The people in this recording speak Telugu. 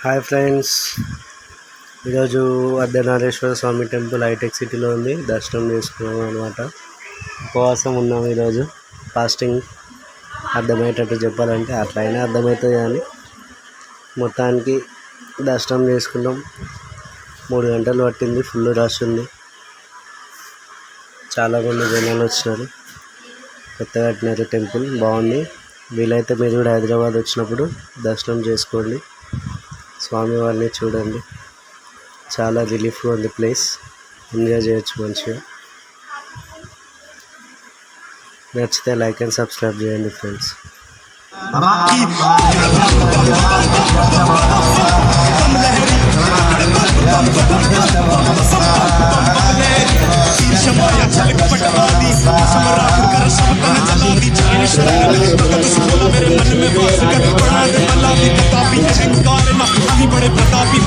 Hi friends. ఈరోజు అర్ధనారేశ్వర స్వామి టెంపుల్ హైటెక్ సిటీలో ఉంది. దర్శనం చేసుకున్నాం అనమాట ఉపవాసం ఉన్నాం ఈరోజు. ఫాస్టింగ్ అర్థమయ్యేటట్టు చెప్పాలంటే అట్లయినా అర్థమవుతుంది కానీ మొత్తానికి దర్శనం చేసుకున్నాం. మూడు గంటలు పట్టింది ఫుల్ రష్ ఉంది. చాలా మంది జనాలు వచ్చినారు. కొత్తగా కట్టినారు టెంపుల్ బాగుంది. వీలైతే మీరు కూడా హైదరాబాద్ వచ్చినప్పుడు దర్శనం చేసుకోండి. స్వామివారిని చూడండి. చాలా రిలీఫ్గా ఉంది ప్లేస్. ఎంజాయ్ చేయొచ్చు మంచిగా. నచ్చితే లైక్ అండ్ సబ్స్క్రైబ్ చేయండి ఫ్రెండ్స్. copy